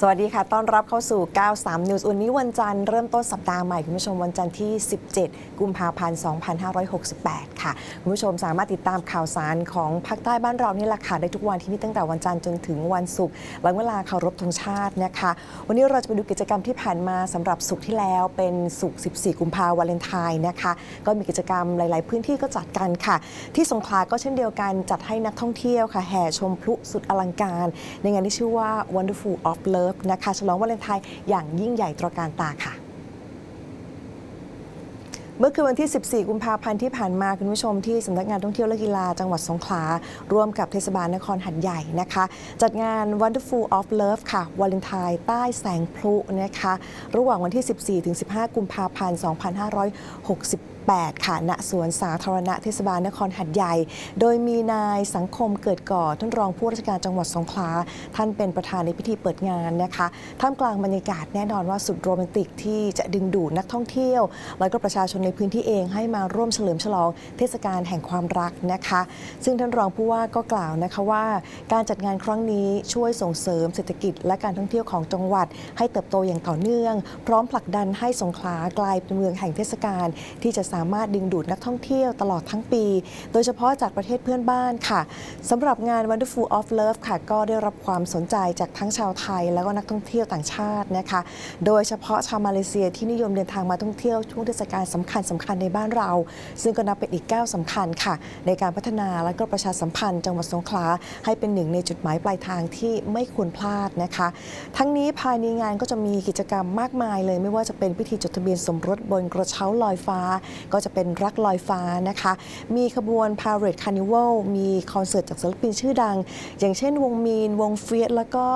สวัสดีค่ะ ต้อนรับเข้าสู่ 93 News วันนี้วันจันทร์เริ่มต้นสัปดาห์ใหม่ คุณผู้ชมวันจันทร์ที่ 17 กุมภาพันธ์ 2568 ค่ะ คุณผู้ชมสามารถติดตามข่าวสารของภาคใต้บ้านเรานี่แหละค่ะได้ทุกวันที่นี่ตั้งแต่วันจันทร์จนถึงวันศุกร์หลังเวลาเคารพธงชาตินะคะ วันนี้เราจะไปดูกิจกรรมที่ผ่านมาสำหรับศุกร์ที่แล้วเป็นศุกร์ 14 กุมภาพันธ์วาเลนไทน์นะคะ ก็มีกิจกรรมหลาย ๆ พื้นที่ก็จัดกันค่ะ ที่สงขลาก็เช่นเดียวกันจัดให้นักท่องเที่ยวค่ะแห่ชมพลุสุดอลังการ ในงานที่ชื่อว่า Wonderful of Love นะคะฉลองวาเลนไทน์อย่างยิ่งใหญ่ตระการตาค่ะ เมื่อคืนวันที่ 14 กุมภาพันธ์ที่ผ่านมาคุณผู้ชมที่สำนักงานท่องเที่ยวและกีฬาจังหวัดสงขลา ร่วมกับเทศบาลนครหัดใหญ่นะคะ จัดงาน Wonderful of Love ค่ะวาเลนไทน์ใต้แสงพลุนะคะ ระหว่างวันที่ 14ถึง15 กุมภาพันธ์ 2568 8 ค่ะณสวนสาธารณะเทศบาลนครหัดใหญ่ โดยมีนายสังคมเกิดก่อท่านรองผู้ราชการจังหวัดสงขลา ท่านเป็นประธานในพิธีเปิดงานนะคะ ท่ามกลางบรรยากาศแน่นอนว่าสุดโรแมนติกที่จะดึงดูดนักท่องเที่ยว แล้วก็ประชาชนในพื้นที่เองให้มาร่วมเฉลิมฉลองเทศกาลแห่งความรักนะคะ ซึ่งท่านรองผู้ว่าก็กล่าวนะคะว่าการจัดงานครั้งนี้ช่วยส่งเสริมเศรษฐกิจ และการท่องเที่ยวของจังหวัด ให้เติบโตอย่างต่อเนื่อง พร้อมผลักดันให้สงขลากลายเป็นเมืองแห่งเทศกาลที่จะสามารถดึงดูดนักท่องเที่ยวตลอดทั้งปี โดยเฉพาะจากประเทศเพื่อนบ้านค่ะสำหรับงาน Wonderful of Love ค่ะ ก็ได้รับความสนใจจากทั้งชาวไทย แล้วก็นักท่องเที่ยวต่างชาตินะคะ โดยเฉพาะชาวมาเลเซียที่นิยมเดินทางมาท่องเที่ยวช่วงเทศกาลสำคัญสำคัญในบ้านเรา ซึ่งก็นับเป็นอีกก้าวสำคัญค่ะ ในการพัฒนาและก็ประชาสัมพันธ์จังหวัดสงขลาให้เป็นหนึ่งในจุดหมายปลายทางที่ไม่ควรพลาดนะคะ ทั้งนี้ภายในงานก็จะมีกิจกรรมมากมายเลย ไม่ว่าจะเป็นพิธีจดทะเบียนสมรสบนกระเช้าลอยฟ้าก็จะเป็นรักลอยฟ้านะคะ มีขบวน Parade Carnival มีคอนเสิร์ตจากศิลปินชื่อดัง อย่างเช่นวงมีน วงเฟียสแล้วก็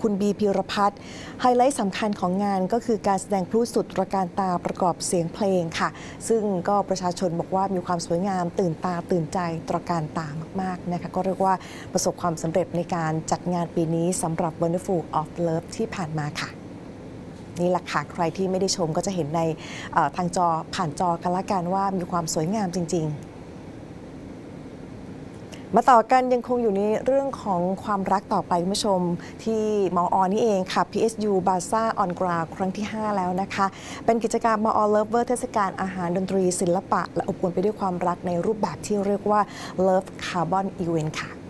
คุณบีพีรพัฒน์ไฮไลท์สำคัญของงานก็คือการแสดงพลุสุดตระการตาประกอบเสียงเพลงค่ะ ซึ่งก็ประชาชนบอกว่ามีความสวยงามตื่นตาตื่นใจตระการตามากๆนะคะก็เรียกว่าประสบความสำเร็จในการจัดงานปีนี้สำหรับ Wonderful of Love ที่ผ่านมาค่ะ นี่แหละค่ะใครที่ไม่ได้ชมก็จะเห็นในทางจอผ่านจอกันละกันว่ามีความสวยงามจริง ๆมาต่อกันยังคงอยู่ในเรื่องของความรักต่อไปคุณผู้ชมที่มออนี่เองค่ะ PSU b a z a on Ground ครั้งที่ 5 แล้วนะคะ เป็นกิจกรรมมออ Lover เทศกาลอาหารดนตรีศิลปะ และอบอวลไปด้วยความรักในรูปแบบที่เรียกว่า Love Carbon Event ค่ะ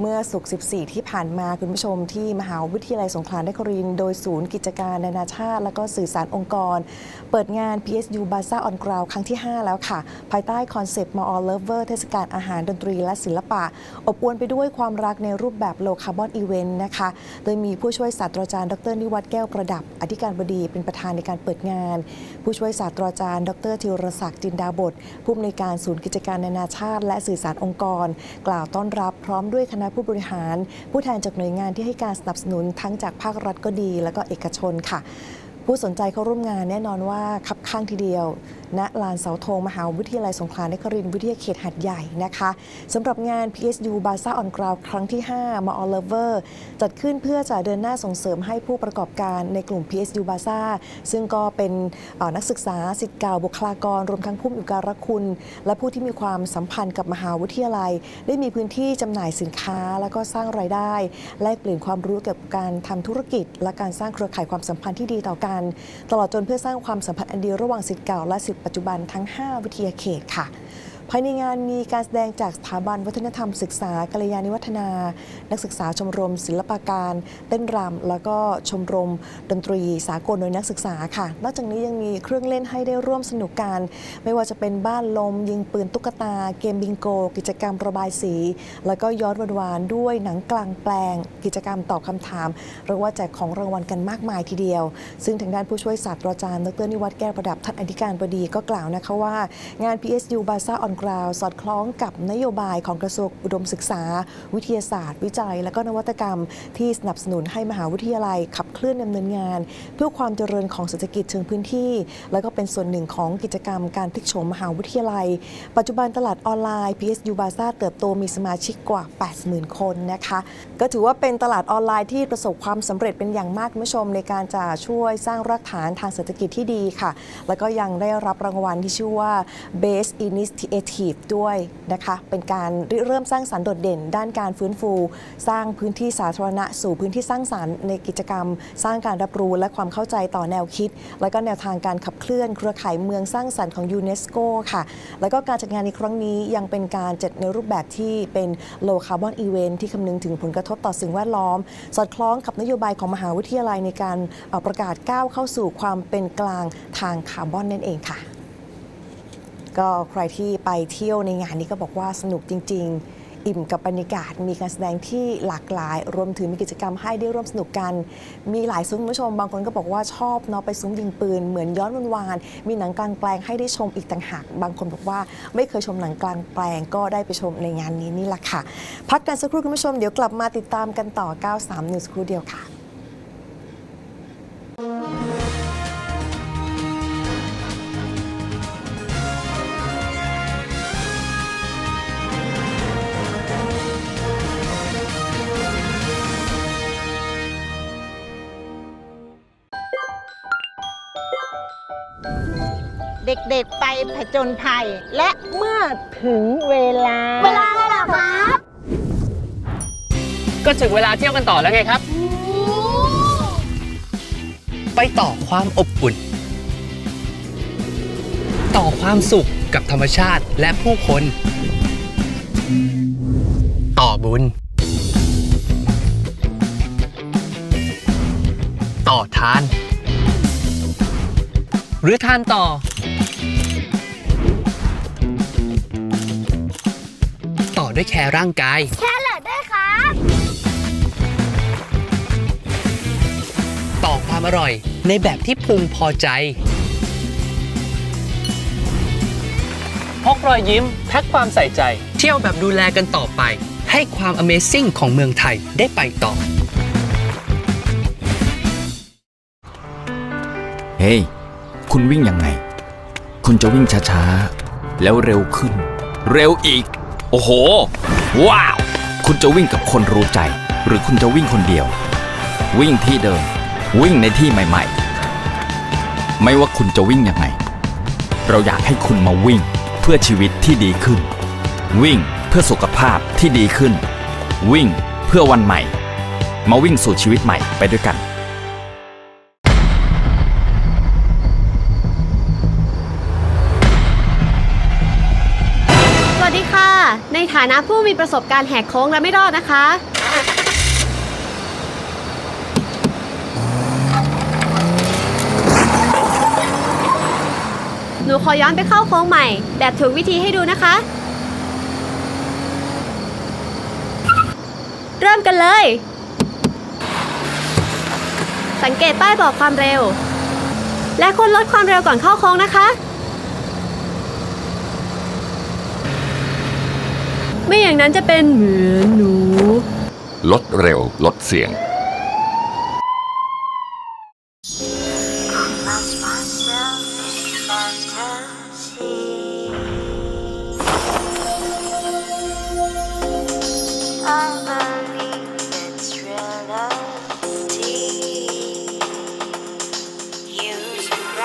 เมื่อสุกร์14 ที่ผ่านมาคุณผู้ชมที่มหาวิทยาลัยสงขลานครินทร์โดยศูนย์กิจการนานาชาติ และก็สื่อสารองค์กร เปิดงาน PSU b a z a on Ground ครั้งที่ 5 แล้วค่ะ ภายใต้คอนเซปต์ m all Lover เทศกาลอาหารดนตรีและศิลปะ อบอวลไปด้วยความรักในรูปแบบ Low Carbon Event นะคะ โดยมีผู้ช่วยศาสตราจารย์ ดรนิวัฒน์แก้วประดับ อธิการบดีเป็นประธานในการเปิดงาน ผู้ช่วยศาสตราจารย์ ดรธีรศักดิ์จินดาบทผู้อำนวยการศูนย์กิจการนานาชาติ และสื่อสารองค์กร กล่าวต้อนรับพร้อมด้วยคณะผู้บริหาร ผู้แทนจากหน่วยงานที่ให้การสนับสนุนทั้งจากภาครัฐก็ดี และก็เอกชนค่ะ ผู้สนใจเข้าร่วมงานแน่นอนว่าคับข้างทีเดียว ณ ลานเสาธงมหาวิทยาลัยสงขลานครินทร์วิทยาเขตหัดใหญ่นะคะสำหรับงาน PSU b a z a on Ground ครั้งที่5มา All Lover จัดขึ้นเพื่อจะเดินหน้าส่งเสริมให้ผู้ประกอบการในกลุ่ม PSU b a z a ซึ่งก็เป็นนักศึกษาสิทธิ์เก่าบุคลากร รวมทั้งผู้มีอุปการะคุณ และผู้ที่มีความสัมพันธ์กับมหาวิทยาลัย ได้มีพื้นที่จำหน่ายสินค้า แล้วก็สร้างรายได้ แลกเปลี่ยนความรู้เกี่ยวกับการทำธุรกิจ และการสร้างเครือข่ายความสัมพันธ์ที่ดีต่อกันตลอดจนเพื่อสร้างความสัมพันธ์อันดีระหว่างสิทธิ์เก่าและสิทธิ์ปัจจุบันทั้ง 5 วิทยาเขตค่ะ ภายในงานมีการแสดงจากสถาบันวัฒนธรรมศึกษากัลยาณิวัฒนา นักศึกษาชมรม ศิลปาการ เต้นรำแล้วก็ชมรม ดนตรีสากลโดยนักศึกษาค่ะ นอกจากนี้ยังมีเครื่องเล่นให้ได้ร่วมสนุกกัน ไม่ว่าจะเป็นบ้านลม ยิงปืนตุ๊กตา เกมบิงโก กิจกรรมระบายสี แล้วก็ย้อนหวานด้วยหนังกลางแปลง กิจกรรมตอบคำถามเรียกว่าแจกของรางวัลกันมากมายทีเดียว ซึ่งทางด้านผู้ช่วยศาสตราจารย์ดรนิวัฒน์แก้วประดับท่านอธิการบดีก็กล่าวนะคะว่า งาน PSU b a z a on Ground สอดคล้องกับนโยบายของกระทรวงอุดมศึกษา วิทยาศาสตร์ วิจัย และก็นวัตกรรม ที่สนับสนุนให้มหาวิทยาลัยขับเคลื่อนดำเนินงาน เพื่อความเจริญของเศรษฐกิจเชิงพื้นที่ และก็เป็นส่วนหนึ่งของกิจกรรมการพลิกโฉมมหาวิทยาลัย ปัจจุบันตลาดออนไลน์ PSU b a z a เติบโตมีสมาชิกกว่า 80,000 คนนะคะก็ถือว่าเป็นตลาดออนไลน์ที่ประสบความสำเร็จเป็นอย่างมากคุณผู้ชมในการจะช่วยสร้างรากฐานทางเศรษฐกิจที่ดีค่ะ แล้วก็ยังได้รับรางวัลที่ชื่อว่า Best Initiative Creative ด้วยนะคะ เป็นการริเริ่มสร้างสรรค์โดดเด่น ด้านการฟื้นฟู สร้างพื้นที่สาธารณะ สู่พื้นที่สร้างสรรค์ในกิจกรรม สร้างการรับรู้และความเข้าใจต่อแนวคิด และก็แนวทางการขับเคลื่อนเครือข่ายเมืองสร้างสรรค์ของยูเนสโกค่ะ แล้วก็การจัดงานในครั้งนี้ยังเป็นการจัดในรูปแบบที่เป็น low carbon event ที่คำนึงถึงผลกระทบต่อสิ่งแวดล้อม สอดคล้องกับนโยบายของมหาวิทยาลัยในการประกาศก้าวเข้าสู่ความเป็นกลางทางคาร์บอนนั่นเองค่ะ ก็ใครที่ไปเที่ยวในงานนี้ก็บอกว่าสนุกจริง ๆ อิ่มกับบรรยากาศ มีการแสดงที่หลากหลาย รวมถึงมีกิจกรรมให้ได้ร่วมสนุกกัน มีหลายซุ้มคุณผู้ชม บางคนก็บอกว่าชอบเนาะไปซุ้มยิงปืน เหมือนย้อนวันวาน มีหนังกลางแปลงให้ได้ชมอีกต่างหาก บางคนบอกว่าไม่เคยชมหนังกลางแปลงก็ได้ไปชมในงานนี้นี่แหละค่ะ พักกันสักครู่คุณผู้ชม เดี๋ยวกลับมาติดตามกันต่อ 93 News ครู่เดียวค่ะ เด็กๆไปผจญภัย และเมื่อถึงเวลา เวลาแล้วเหรอครับก็ถึงเวลาเที่ยวกันต่อแล้วไงครับ ไปต่อความอบอุ่น ต่อความสุขกับธรรมชาติและผู้คน ต่อบุญ ต่อทาน หรือทานต่อ ด้วยแคร์ร่างกาย แค่เหลือด้วยครับต่อความอร่อยในแบบที่พุงพอใจพกรอยยิ้มแพ็คความใส่ใจ เที่ยวแบบดูแลกันต่อไป ให้ความ Amazing ของเมืองไทยได้ไปต่อ เฮ้ย คุณวิ่งยังไง คุณจะวิ่งช้าๆ แล้วเร็วขึ้น เร็วอีก โอ้โห ว้าว คุณจะวิ่งกับคนรู้ใจ หรือคุณจะวิ่งคนเดียว วิ่งที่เดิม วิ่งในที่ใหม่ ๆ ไม่ว่าคุณจะวิ่งยังไง เราอยากให้คุณมาวิ่งเพื่อชีวิตที่ดีขึ้น วิ่งเพื่อสุขภาพที่ดีขึ้น วิ่งเพื่อวันใหม่ มาวิ่งสู่ชีวิตใหม่ไปด้วยกัน วัสดีค่ะ ในฐานะผู้มีประสบการณ์แหกโค้งและไม่รอดนะคะ หนูขอย้อนไปเข้าโค้งใหม่ แบบถูกวิธีให้ดูนะคะ เริ่มกันเลย สังเกตป้ายบอกความเร็ว และควรลดความเร็วก่อนเข้าโค้งนะคะ ไม่อย่างนั้นจะเป็นเหมือนหนู ลดเร็วลดเสียง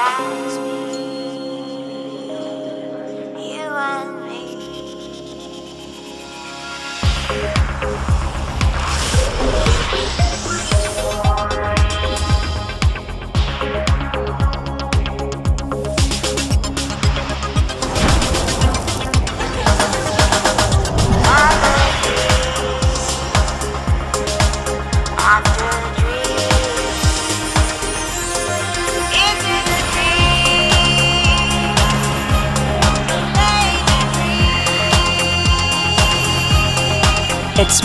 I believe it's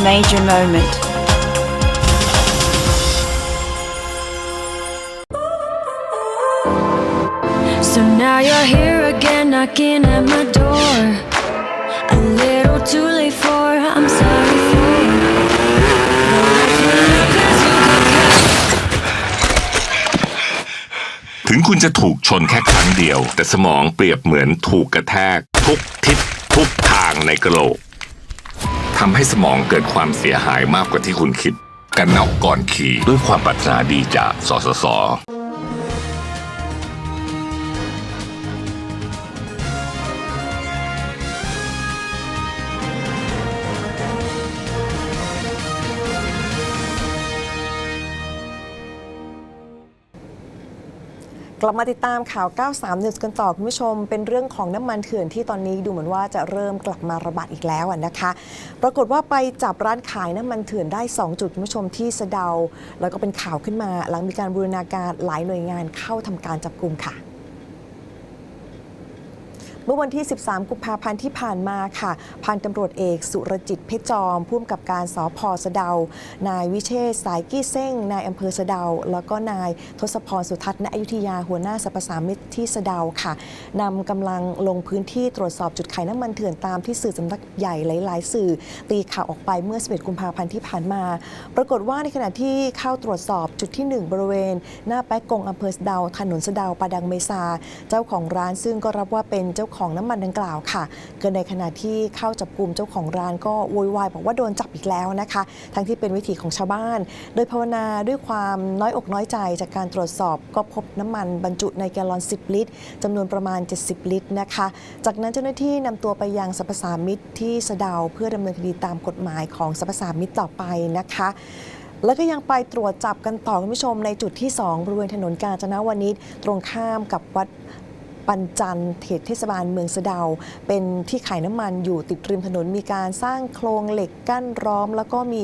major moment. So now you're here again, knocking at my door. A little too late for, I'm sorry for. the life you live 'cause you got ถึงคุณจะถูกชนแค่ครั้งเดียว แต่สมองเปรียบเหมือนถูกกระแทก ทุกทิศทุกทางในกระโหลก ทำให้สมองเกิดความเสียหายมากกว่าที่คุณคิด กันนอกก่อนขี่ด้วยความปรารถนาดีจากสสส กลับมาติดตามข่าว 93 News กันต่อ คุณผู้ชม เป็นเรื่องของน้ำมันเถื่อนที่ตอนนี้ดูเหมือนว่าจะเริ่มกลับมาระบาดอีกแล้วนะคะ ปรากฏว่าไปจับร้านขายน้ำมันเถื่อนได้ 2 จุด คุณผู้ชมที่สะเดา แล้วก็เป็นข่าวขึ้นมา หลังมีการบูรณาการหลายหน่วยงานเข้าทำการจับกลุ่มค่ะ เมื่อวันที่ 13 กุมภาพันธ์ที่ผ่านมาค่ะ พันตำรวจเอกสุรจิตเพชรจอมผู้กำกับการสพสะเดา นายวิเชษสายกี้เซ้ง นายอำเภอสะเดา แล้วก็นายทศพรสุทัศน์ณอยุธยาหัวหน้าสรรพสามิตที่สะเดาค่ะนำกำลังลงพื้นที่ตรวจสอบจุดขายน้ำมันเถื่อนตามที่สื่อสำนักใหญ่หลาย ๆ สื่อ ตีข่าวออกไปเมื่อ 11 กุมภาพันธ์ที่ผ่านมา ปรากฏว่าในขณะที่เข้าตรวจสอบจุดที่ 1 บริเวณ หน้าแป๊กกงอำเภอสะเดาถนนสะเดาปาดังเมซาเจ้าของร้านซึ่งก็รับว่าเป็นเจ้าของน้ำมันดังกล่าวค่ะเกิดในขณะที่เข้าจับกลุ่มเจ้าของร้านก็โวยวายบอกว่าโดนจับอีกแล้วนะคะ ทั้งที่เป็นวิถีของชาวบ้าน โดยภาวนาด้วยความน้อยอกน้อยใจจากการตรวจสอบก็พบน้ำมันบรรจุในแกลลอน 10 ลิตรจำนวนประมาณ 70 ลิตรนะคะ จากนั้นเจ้าหน้าที่นำตัวไปยังสรรพสามิตที่สะเดาเพื่อดำเนินคดีตามกฎหมายของสรรพสามิตต่อไปนะคะแล้วก็ยังไปตรวจจับกันต่อคุณผู้ชมในจุดที่ 2 บริเวณถนนกาญจนาวนิชตรงข้ามกับวัด ปันจันเขตเทศบาลเมืองสะเดา เป็นที่ขายน้ำมันอยู่ติดริมถนนมีการสร้างโครงเหล็กกั้นร้อม แล้วก็มี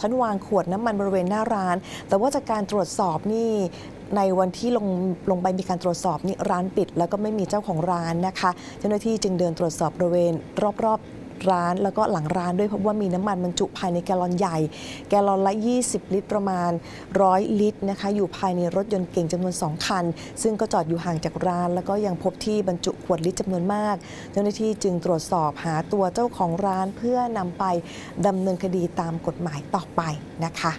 ชั้นวางขวดน้ำมันบริเวณหน้าร้าน แต่ว่าจากการตรวจสอบนี่ในวันที่ลงลงไปมีการตรวจสอบนี่ร้านปิด แล้วก็ไม่มีเจ้าของร้านนะคะ เจ้าหน้าที่จึงเดินตรวจสอบบริเวณรอบๆ ร้านแล้วก็หลังร้านด้วยเพบว่ามีน้ำมันบรรจุภายในแกลลอนใหญ่ แกลลอนละ 20 ลิตร ประมาณ 100 ลิตรนะคะอยู่ภายในรถยนต์เก่งจำนวน 2 คัน ซึ่งก็จอดอยู่ห่างจากร้าน แล้วก็ยังพบที่บรรจุขวดลิตรจำนวนมาก เจ้าหน้าที่จึงตรวจสอบหาตัวเจ้าของร้านเพื่อนำไปดำเนินคดีตามกฎหมายต่อไปนะคะ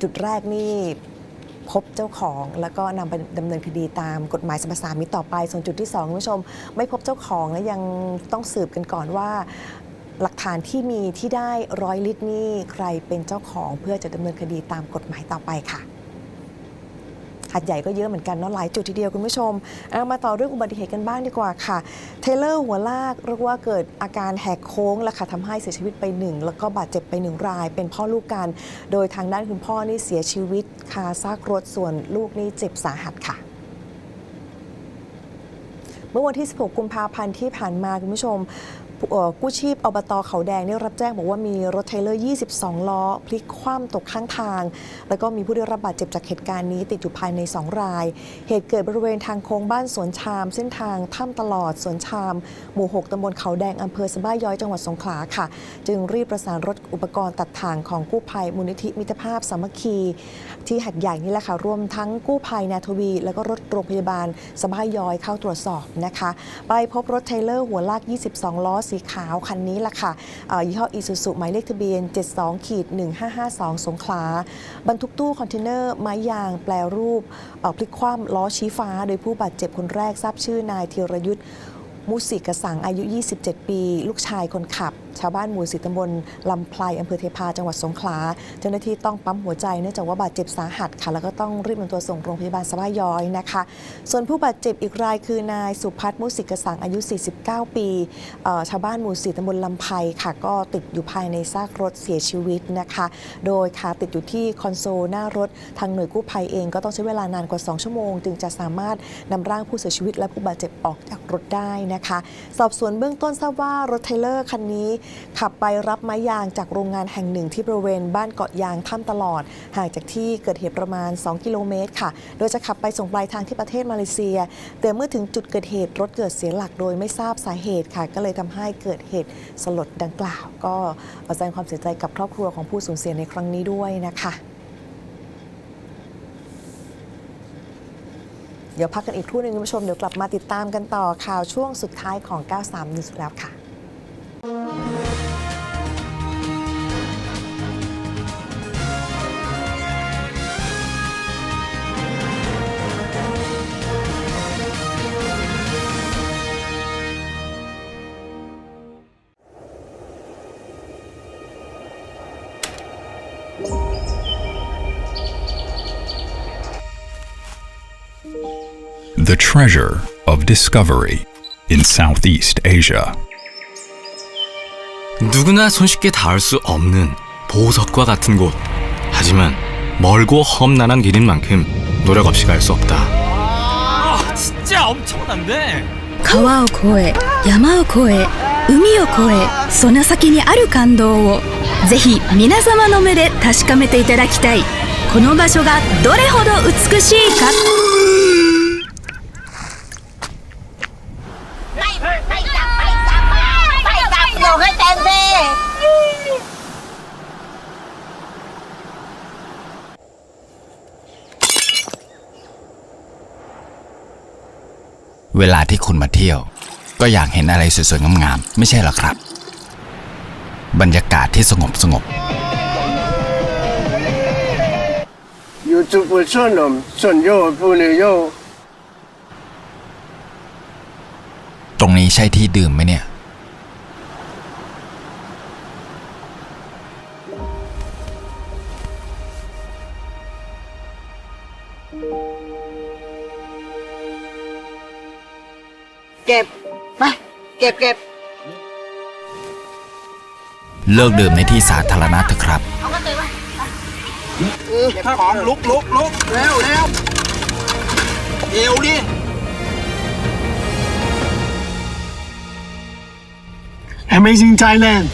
จุดแรกนี่ พบเจ้าของ แล้วก็นำไปดำเนินคดีตามกฎหมายสรรพสามิตต่อไป ส่วนจุดที่2คุณผู้ชม ไม่พบเจ้าของและยังต้องสืบกันก่อนว่า หลักฐานที่มีที่ได้ร้อยลิตรนี่ใครเป็นเจ้าของเพื่อจะดำเนินคดีตามกฎหมายต่อไปค่ะ หัดใหญ่ก็เยอะเหมือนกันเนาะหลายจุดทีเดียวคุณผู้ชมเอามาต่อเรื่องอุบัติเหตุกันบ้างดีกว่าค่ะ เทเลอร์หัวลากเรียกว่าเกิดอาการแหกโค้งแล้วค่ะทำให้เสียชีวิตไปหนึ่งแล้วก็บาดเจ็บไปหนึ่งราย เป็นพ่อลูกกัน โดยทางด้านคุณพ่อนี่เสียชีวิตคาซากรถส่วนลูกนี่เจ็บสาหัสค่ะเมื่อวันที่ 16 กุมภาพันธ์ที่ผ่านมาคุณผู้ชม กู้ชีพอบตเขาแดงได้รับแจ้งบอกว่ามีรถเทรลเลอร์ 22 ล้อ พลิกคว่ำตกข้างทาง แล้วก็มีผู้ได้รับบาดเจ็บจากเหตุการณ์นี้ติดอยู่ภายใน 2 ราย เหตุเกิดบริเวณทางโค้งบ้านสวนชาม เส้นทางถ้ำตลอดสวนชาม หมู่ 6ตำบลเขาแดงอำเภอสบ้าย้อยจังหวัดสงขลาค่ะ จึงรีบประสานรถอุปกรณ์ตัดทางของกู้ภัยมูลนิธิมิตรภาพสามัคคี ที่หัดใหญ่นี่แหละค่ะรวมทั้งกู้ภัยนาทวี แล้วก็รถโรงพยาบาลสบ้าย้อยเข้าตรวจสอบนะคะ ไปพบรถเทรลเลอร์หัวลาก 22 ล้อสีขาวคันนี้แหละค่ะยี่ห้ออีซูซูหมายเลขทะเบียน 72ขีด1552 สงขลา บรรทุกตู้คอนเทนเนอร์ ไม้ยางแปลรูปพลิกคว่ำล้อชี้ฟ้า โดยผู้บาดเจ็บคนแรกทราบชื่อนายธีรยุทธ์มุสิกสังอายุ 27 ปี ลูกชายคนขับชาวบ้านหมู่สิตำบลลำไพลอำเภอเทพาจังหวัดสงขลา เจ้าหน้าที่ต้องปั๊มหัวใจเนื่องจากว่าบาดเจ็บสาหัสค่ะ แล้วก็ต้องรีบนำตัวส่งโรงพยาบาลสะบ้าย้อยนะคะ ส่วนผู้บาดเจ็บอีกรายคือนายสุพัฒน์มุสิกสังอายุ 49 ปีชาวบ้านหมู่สี่ตำบลลำไพค่ะ ก็ติดอยู่ภายในซากรถเสียชีวิตนะคะ โดยขาติดอยู่ที่คอนโซลหน้ารถทางหน่วยกู้ภัยเองก็ต้องใช้เวลานานกว่า 2 ชั่วโมง จึงจะสามารถนำร่างผู้เสียชีวิตและผู้บาดเจ็บออกจากรถได้นะคะ สอบสวนเบื้องต้นทราบว่ารถเทเลอร์คันนี้ขับไปรับไม้ยางจากโรงงานแห่งหนึ่งที่บริเวณบ้านเกาะยางถ้ำตลอด ห่างจากที่เกิดเหตุประมาณ 2 กิโลเมตรค่ะ โดยจะขับไปส่งปลายทางที่ประเทศมาเลเซีย แต่เมื่อถึงจุดเกิดเหตุรถเกิดเสียหลักโดยไม่ทราบสาเหตุค่ะ ก็เลยทำให้เกิดเหตุสลดดังกล่าว ก็แสดงความเสียใจกับครอบครัวของผู้สูญเสียในครั้งนี้ด้วยนะคะเดี๋ยวพักกันอีกครู่หนึ่งคุณผู้ชม เดี๋ยวกลับมาติดตามกันต่อข่าวช่วงสุดท้ายของ 93 News แล้วค่ะ The treasure of discovery in Southeast Asia. 누구나 손쉽게 닿을 수 없는 보석과 같은 곳. 하지만 멀고 험난한 길인 만큼 노력 없이 갈 수 없다. 엄청난데. 川を越え山を越え海を越えその先にある感動をぜひ皆様の目で確かめていただきたいこの場所がどれほど美しいか เวลาที่คุณมาเที่ยว ก็อยากเห็นอะไรสวยๆงามๆไม่ใช่หรอครับ บรรยากาศที่สงบสงบ YouTube ส่วนนมส่วนโยผู้นิโยตรงนี้ใช่ที่ดื่มไหมเนี่ย เก็บไปเก็บเก็บเลิกดื่มในที่สาธารณะเถอะครับ เอากระติกไว้ถ้าของลุกลุกลุกเร็วเร็วเอวดิ Amazing Thailand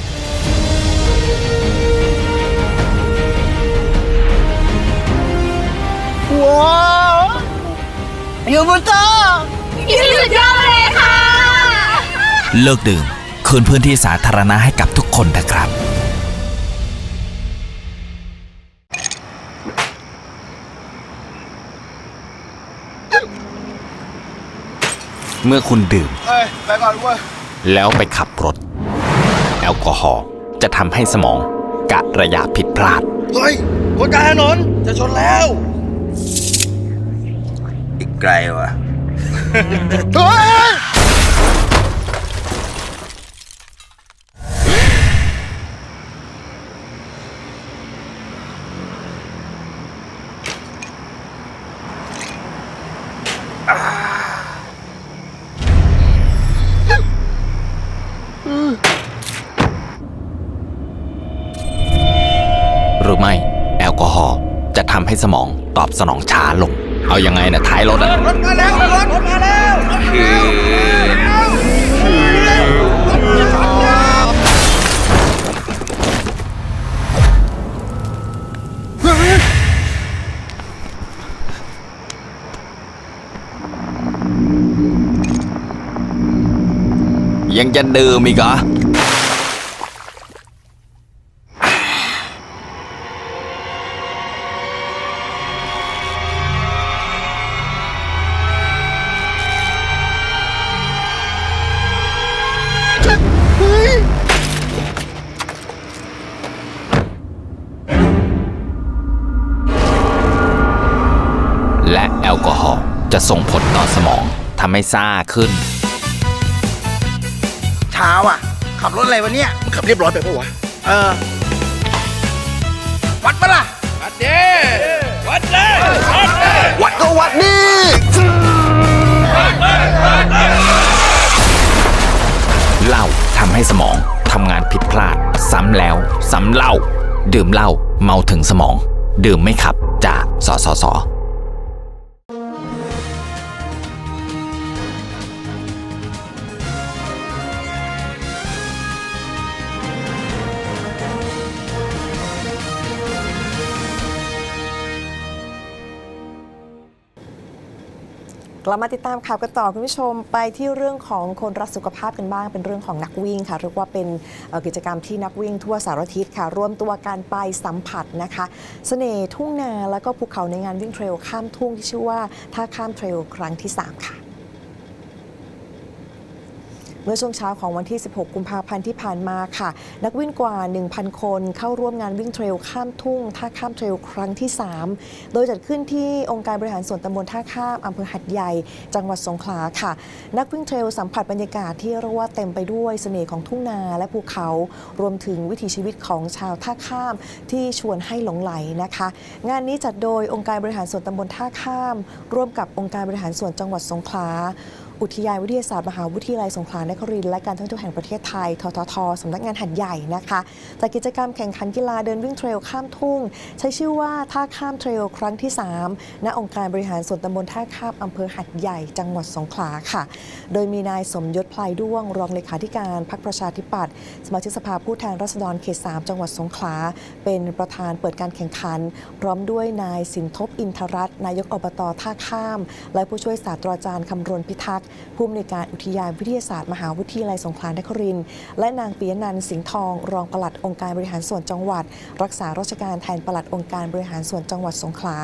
ว้าวอยู่บนโต๊ะสุดยอดเลยค่ะ เลิกดื่ม คืนพื้นที่สาธารณะให้กับทุกคนนะครับเมื่อคุณดื่มเฮ้ยไปก่อนเว้ยแล้วไปขับรถ แอลกอฮอล์จะทำให้สมองกะระยะผิดพลาด เฮ้ยคนกลางถนนจะชนแล้ว อีกไกลวะ เฮ้ย หรือไม่ แอลกอฮอล์จะทำ ให้สมองตอบสนองช้าลง เอายังไงนะท้ายรถอะรถมาแล้วรถมาแล้วยังจะดื่มอีกเหรอ อลกอฮอล์จะส่งผลต่อสมองทำให้ซ่าขึ้น เช้าอะ ขับรถอะไรวะเนี่ยมึงขับเรียบร้อยไปปะวะ เออ วัดปะล่ะ วัดเด้วัดเลยวัดเลยวัดก็วัดนี่เหล้าทำให้สมองทำงานผิดพลาด ซ้ำแล้ว ซ้ำเล่า ดื่มเหล้าเมาถึงสมอง ดื่มไม่ขับจากสสส กลับมาติดตามข่าวกันต่อคุณผู้ชมไปที่เรื่องของคนรักสุขภาพกันบ้าง เป็นเรื่องของนักวิ่งค่ะเรียกว่าเป็นกิจกรรมที่นักวิ่งทั่วสารทิศค่ะรวมตัวการไปสัมผัสนะคะเสน่ห์ทุ่งนาแล้วก็ภูเขาในงานวิ่งเทรลข้ามทุ่งที่ชื่อว่าท่าข้ามเทรลครั้งที่ 3 ค่ะ เมื่อช่วงเช้าของวันที่ 16 กุมภาพันธ์ที่ผ่านมาค่ะ นักวิ่งกว่า 1,000 คนเข้าร่วมงานวิ่งเทรลข้ามทุ่ง ท่าข้ามเทรลครั้งที่ 3 โดยจัดขึ้นที่องค์การบริหารส่วนตำบลท่าข้ามอำเภอหัดใหญ่ จังหวัดสงขลาค่ะ นักวิ่งเทรลสัมผัสบรรยากาศที่เรียกว่าเต็มไปด้วยเสน่ห์ของทุ่งนาและภูเขา รวมถึงวิถีชีวิตของชาวท่าข้ามที่ชวนให้หลงไหลนะคะ งานนี้จัดโดยองค์การบริหารส่วนตำบลท่าข้าม ร่วมกับองค์การบริหารส่วนจังหวัดสงขลา อุทยานวิทยาศาสตร์มหาวิทยาลัยสงขลานครินทร์และการท่องเที่ยวแห่งประเทศไทย ทททสำนักงานหัดใหญ่นะคะจัดกิจกรรมแข่งขันกีฬาเดินวิ่งเทรลข้ามทุ่ง ใช้ชื่อว่าท่าข้ามเทรลครั้งที่ 3 ณ องค์การบริหารส่วนตำบลท่าข้ามอำเภอหัดใหญ่ จังหวัดสงขลาค่ะ โดยมีนายสมยศพลายด้วง รองเลขาธิการพรรคประชาธิปัตย์ สมาชิกสภาผู้แทนราษฎรเขต 3 จังหวัดสงขลา เป็นประธานเปิดการแข่งขัน พร้อมด้วยนายสินทบอินทรัตน์นายกอบตท่าข้าม และผู้ช่วยศาสตราจารย์คำรณพิทักษ์ผู้อำนวยการอุทยานวิทยาศาสตร์ มหาวิทยาลัยสงขลานครินทร์และนางปียนันท์สิงห์ทอง รองปลัดองค์การบริหารส่วนจังหวัด รักษาราชการแทนปลัดองค์การบริหารส่วนจังหวัดสงขลา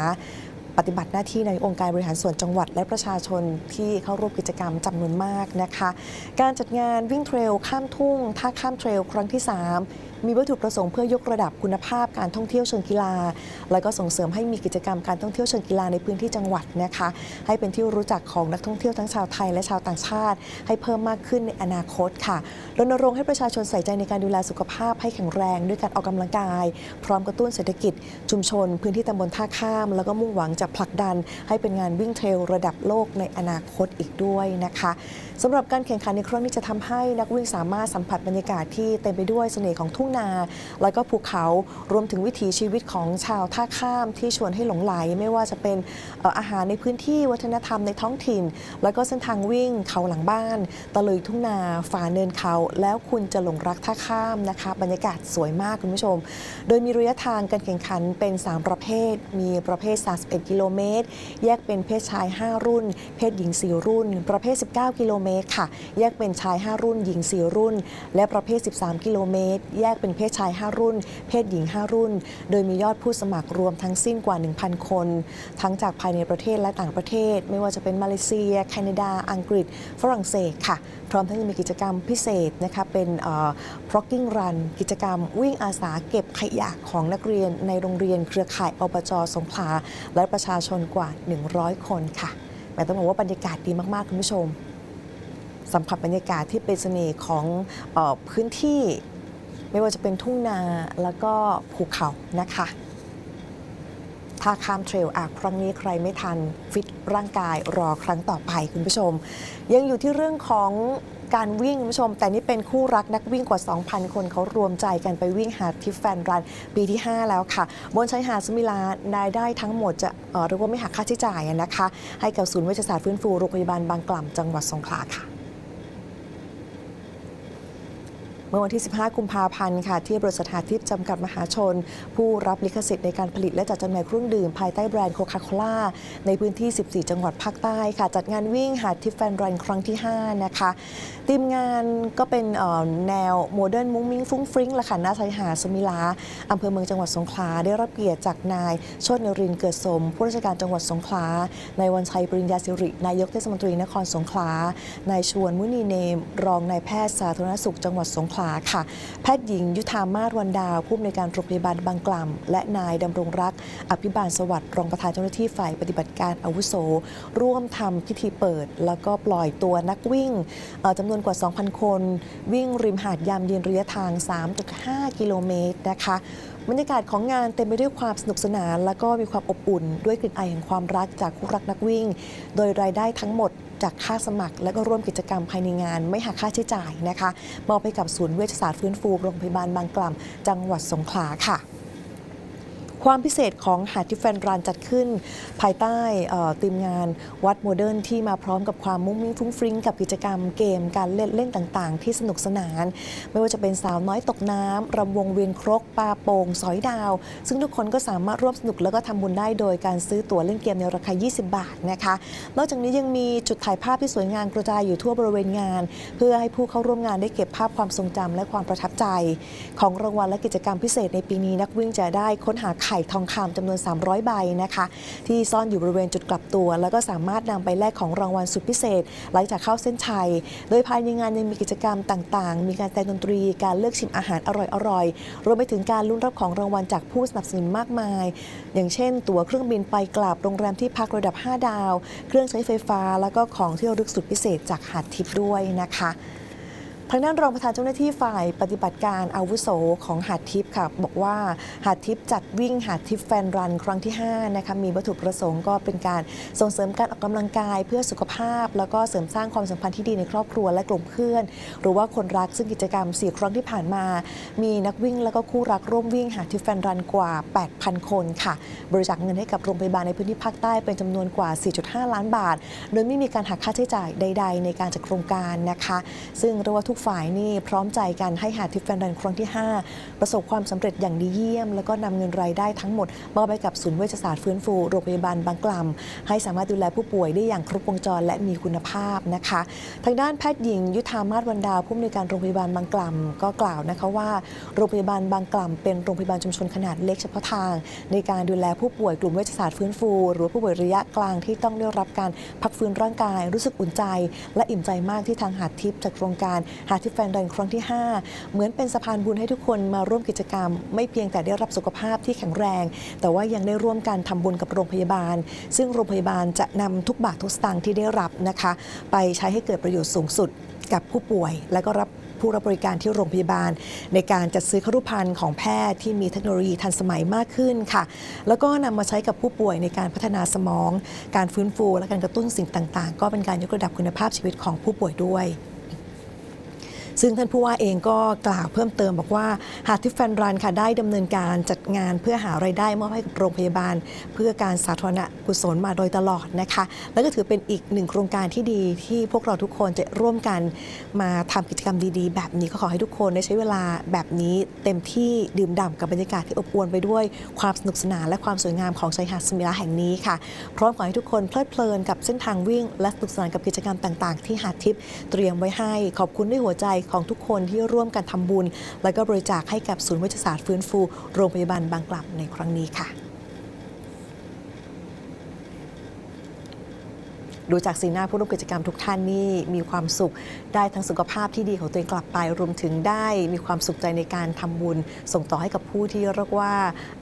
ปฏิบัติหน้าที่ในองค์การบริหารส่วนจังหวัดและประชาชนที่เข้าร่วมกิจกรรมจำนวนมากนะคะ การจัดงานวิ่งเทรลข้ามทุ่งท่าข้ามเทรลครั้งที่ 3 มีวัตถุประสงค์เพื่อยกระดับคุณภาพการท่องเที่ยวเชิงกีฬา และก็ส่งเสริมให้มีกิจกรรมการท่องเที่ยวเชิงกีฬาในพื้นที่จังหวัดนะคะให้เป็นที่รู้จักของนักท่องเที่ยวทั้งชาวไทยและชาวต่างชาติ ให้เพิ่มมากขึ้นในอนาคตค่ะรณรงค์ให้ประชาชนใส่ใจในการดูแลสุขภาพให้แข็งแรง ด้วยการออกกำลังกาย พร้อมกระตุ้นเศรษฐกิจ ชุมชน พื้นที่ตำบลท่าข้าม แล้วก็มุ่งหวังจะผลักดัน ให้เป็นงานวิ่งเทรลระดับโลกในอนาคตอีกด้วยนะคะสำหรับการแข่งขันในครั้งนี้จะทำให้นักวิ่งสามารถสัมผัสบรรยากาศที่เต็มไปด้วยเสน่ห์ของทุ่งนา แล้วก็ภูเขารวมถึงวิถีชีวิตของชาวท่าข้ามที่ชวนให้หลงไหล ไม่ว่าจะเป็นเอ่ออาหารในพื้นที่วัฒนธรรมในท้องถิ่น แล้วก็เส้นทางวิ่งเขาหลังบ้าน ตะลุยทุ่งนาฝ่าเนินเขา แล้วคุณจะหลงรักท่าข้ามนะคะ บรรยากาศสวยมากคุณผู้ชม โดยมีระยะทางการแข่งขันเป็น 3 ประเภท มีประเภท 31 กิโลเมตร แยกเป็นเพศชาย 5 รุ่น เพศหญิง 4 รุ่น ประเภท 19 กิโลเมตรค่ะ แยกเป็นชาย 5 รุ่น หญิง 4 รุ่น และประเภท 13 กิโลเมตร แยกเป็นเพศชาย 5 รุ่น เพศหญิง 5 รุ่น โดยมียอดผู้สมัครรวมทั้งสิ้นกว่า 1,000 คน ทั้งจากภายในประเทศและต่างประเทศ ไม่ว่าจะเป็นมาเลเซีย แคนาดา อังกฤษ ฝรั่งเศสค่ะ พร้อมทั้งยังมีกิจกรรมพิเศษนะคะเป็นเอ่อ Progging Run กิจกรรมวิ่งอาสาเก็บขยะของนักเรียนในโรงเรียนเครือข่ายอบจสงขลาและประชาชนกว่า 100 คนค่ะแม่ต้องบอกว่าบรรยากาศดีมากๆคุณผู้ชมสัมผัสบรรยากาศที่เป็นเสน่ห์ของอพื้นที่ ไม่ว่าจะเป็นทุ่งนาแล้วก็ภูเขานะคะถ้าข้ามเทรลอะครั้งนี้ใครไม่ทัน ฟิตร่างกายรอครั้งต่อไปคุณผู้ชม ยังอยู่ที่เรื่องของการวิ่งคุณผู้ชม แต่นี่เป็นคู่รักนักวิ่งกว่า 2,000 คนเขารวมใจกันไปวิ่งหาทิฟแฟนรัน ปีที่ 5 แล้วค่ะ บนชายหาดสมิลารายได้ทั้งหมดจะเอ่อเรียกว่าไม่หักค่าใช้จ่ายนะคะ ให้กับศูนย์เวชศาสตร์ฟื้นฟูโรงพยาบาลบางกล่ำจังหวัดสงขลาค่ะ เมื่อวันที่ 15 กุมภาพันธ์ค่ะที่บริษัทหาทิพย์จำกัดมหาชน ผู้รับลิขสิทธิ์ในการผลิตและจัดจำหน่ายเครื่องดื่ม ภายใต้แบรนด์โคคาโคล่าในพื้นที่ 14 จังหวัดภาคใต้ค่ะ จัดงานวิ่งหาดทิพย์แฟนรันครั้งที่ 5 นะคะทีมงานก็เป็นแนวโมเดิร์นมุ้งมิ้งฟุ้งฟริ้งละค่ะหน้าชายหาดสมิลาอำเภอเมืองจังหวัดสงขลาได้รับเกียรติจากนายโชตินรินเกิดสม ผู้ราชการจังหวัดสงขลานายวันชัยปริญญาสิริ นายกเทศมนตรีนครสงขลานายชวนมุนีเนม รองนายแพทย์สาธารณสุขจังหวัดสงขลาค่ะ แพทย์หญิงยุทธามาศวันดาว ผู้อำนวยการโรงพยาบาลบางกล่ำและนายดำรงรัก อภิบาลสวัสดิ์รองประธานเจ้าหน้าที่ฝ่ายปฏิบัติการอาวุโส ร่วมทำพิธีเปิด แล้วก็ปล่อยตัวนักวิ่งจำนวนกว่า 2,000 คน วิ่งริมหาดยามเย็นระยะทาง 3.5 กิโลเมตรนะคะบรรยากาศของงานเต็มไปด้วยความสนุกสนาน และก็มีความอบอุ่น ด้วยกลิ่นอายแห่งความรักจากคู่รักนักวิ่ง โดยรายได้ทั้งหมด จากค่าสมัคร และก็ร่วมกิจกรรมภายในงาน ไม่หักค่าใช้จ่ายนะคะมอบให้กับศูนย์เวชศาสตร์ฟื้นฟูโรงพยาบาลบางกล่ำจังหวัดสงขลาค่ะ ความพิเศษของหาดทิฟแฟนรันจัดขึ้น ภายใต้เอ่อทีมงานวัดโมเดิร์นที่มาพร้อมกับความมุ้งมิ้งฟุ้งฟริ้งกับกิจกรรมเกมการเล่นเล่นต่างๆ ที่สนุกสนาน ไม่ว่าจะเป็นสาวน้อยตกน้ำรำวงเวียนครกปลาโป่งสอยดาว ซึ่งทุกคนก็สามารถร่วมสนุกแล้วก็ทำบุญได้โดยการซื้อตั๋วเล่นเกมในราคา 20 บาทนะคะนอกจากนี้ยังมีจุดถ่ายภาพที่สวยงามกระจายอยู่ทั่วบริเวณงาน เพื่อให้ผู้เข้าร่วมงานได้เก็บภาพความทรงจำและความประทับใจ ของรางวัลและกิจกรรมพิเศษในปีนี้นักวิ่งจะได้ค้นหาไข่ทองคำจำนวน 300 ใบนะคะ ที่ซ่อนอยู่บริเวณจุดกลับตัว แล้วก็สามารถนำไปแลกของรางวัลสุดพิเศษ หลังจากเข้าเส้นชัย โดยภายในงานยังมีกิจกรรมต่างๆ มีการแต่งดนตรี การเลือกชิมอาหารอร่อยๆ รวมไปถึงการลุ้นรับของรางวัลจากผู้สนับสนุนมากมาย อย่างเช่น ตั๋วเครื่องบินไปกลับโรงแรมที่พักระดับ 5 ดาว เครื่องใช้ไฟฟ้า แล้วก็ของที่ระลึกสุดพิเศษจากหาดทิพย์ด้วยนะคะ ทางด้านรองประธานเจ้าหน้าที่ฝ่ายปฏิบัติการอาวุโสของหาดทิพย์ค่ะบอกว่าหาดทิพย์จัดวิ่งหาดทิพย์แฟนรันครั้งที่5นะคะมีวัตถุประสงค์ก็เป็นการส่งเสริมการออกกำลังกายเพื่อสุขภาพ แล้วก็เสริมสร้างความสัมพันธ์ที่ดีในครอบครัวและกลุ่มเพื่อน หรือว่าคนรักซึ่งกิจกรรม 4 ครั้งที่ผ่านมา มีนักวิ่งแล้วก็คู่รักร่วมวิ่งหาดทิพย์แฟนรันกว่า 8,000 คนค่ะ บริจาคเงินให้กับโรงพยาบาลในพื้นที่ภาคใต้เป็นจำนวนกว่า 4.5 ล้านบาท โดยไม่มีการหักค่าใช้จ่ายใด ๆ ในการจัดโครงการนะคะ ซึ่งเรียกว่าทุกฝ่ายนี่พร้อมใจกันให้หาดทิพย์แฟนรันครั้งที่ 5 ประสบความสำเร็จอย่างดีเยี่ยม แล้วก็นำเงินรายได้ทั้งหมดมอบไปกับศูนย์เวชศาสตร์ฟื้นฟูโรงพยาบาลบางกล่ำให้สามารถดูแลผู้ป่วยได้อย่างครบวงจรและมีคุณภาพนะคะ ทางด้านแพทย์หญิง ยุทธามาศวันดาวผู้อำนวยการโรงพยาบาลบางกล่ำก็กล่าวนะคะว่าโรงพยาบาลบางกล่ำเป็นโรงพยาบาลชุมชนขนาดเล็กเฉพาะทาง ในการดูแลผู้ป่วยกลุ่มเวชศาสตร์ฟื้นฟู หรือผู้ป่วยระยะกลางที่ต้องได้รับการพักฟื้นร่างกายรู้สึกอุ่นใจ และอิ่มใจมากที่ทางหาดทิพย์จากโครงการหาทิพย์แฟนรันครั้งที่ 5 เหมือนเป็นสะพานบุญให้ทุกคนมาร่วมกิจกรรม ไม่เพียงแต่ได้รับสุขภาพที่แข็งแรง แต่ว่ายังได้ร่วมกันทำบุญกับโรงพยาบาล ซึ่งโรงพยาบาลจะนำทุกบาททุกสตางค์ที่ได้รับนะคะ ไปใช้ให้เกิดประโยชน์สูงสุดกับผู้ป่วย และก็รับผู้รับบริการที่โรงพยาบาล ในการจัดซื้อครุภัณฑ์ของแพทย์ที่มีเทคโนโลยีทันสมัยมากขึ้นค่ะ แล้วก็นำมาใช้กับผู้ป่วยในการพัฒนาสมอง การฟื้นฟู และการกระตุ้นสิ่งต่าง ๆ ก็เป็นการยกระดับคุณภาพชีวิตของผู้ป่วยด้วย ซึ่งท่านผู้ว่าเองก็กล่าวเพิ่มเติมบอกว่าหากทิฟแฟนรันค่ะได้ดำเนินการจัดงานเพื่อหารายได้มอบให้กับโรงพยาบาล เพื่อการสาธารณกุศลมาโดยตลอดนะคะ แล้วก็ถือเป็นอีกหนึ่งโครงการที่ดีที่พวกเราทุกคนจะร่วมกันมาทำกิจกรรมดีๆ แบบนี้ก็ขอให้ทุกคนได้ใช้เวลาแบบนี้เต็มที่ดื่มด่ำกับบรรยากาศที่อบอวลไปด้วยความสนุกสนานและความสวยงามของชายหาดสมิลาแห่งนี้ค่ะพร้อมขอให้ทุกคนเพลิดเพลินกับเส้นทางวิ่ง และสนุกสนานกับกิจกรรมต่าง ๆ ที่หาดทิพย์เตรียมไว้ให้ขอบคุณด้วยหัวใจของทุกคนที่ร่วมกันทำบุญ และก็บริจาคให้กับศูนย์เวชศาสตร์ฟื้นฟู โรงพยาบาลบางกล่ำในครั้งนี้ค่ะ ดูจากสีหน้าผู้ร่วมกิจกรรมทุกท่านนี่มีความสุขได้ทั้งสุขภาพที่ดีของตัวเองกลับไป รวมถึงได้มีความสุขใจในการทำบุญ ส่งต่อให้กับผู้ที่เรียกว่า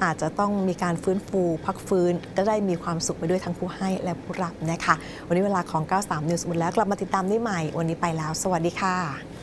อาจจะต้องมีการฟื้นฟู พักฟื้น ก็ได้มีความสุขไปด้วยทั้งผู้ให้และผู้รับนะคะ วันนี้เวลาของ 93 News หมดแล้วกลับมาติดตามได้ใหม่ วันนี้ไปแล้ว สวัสดีค่ะ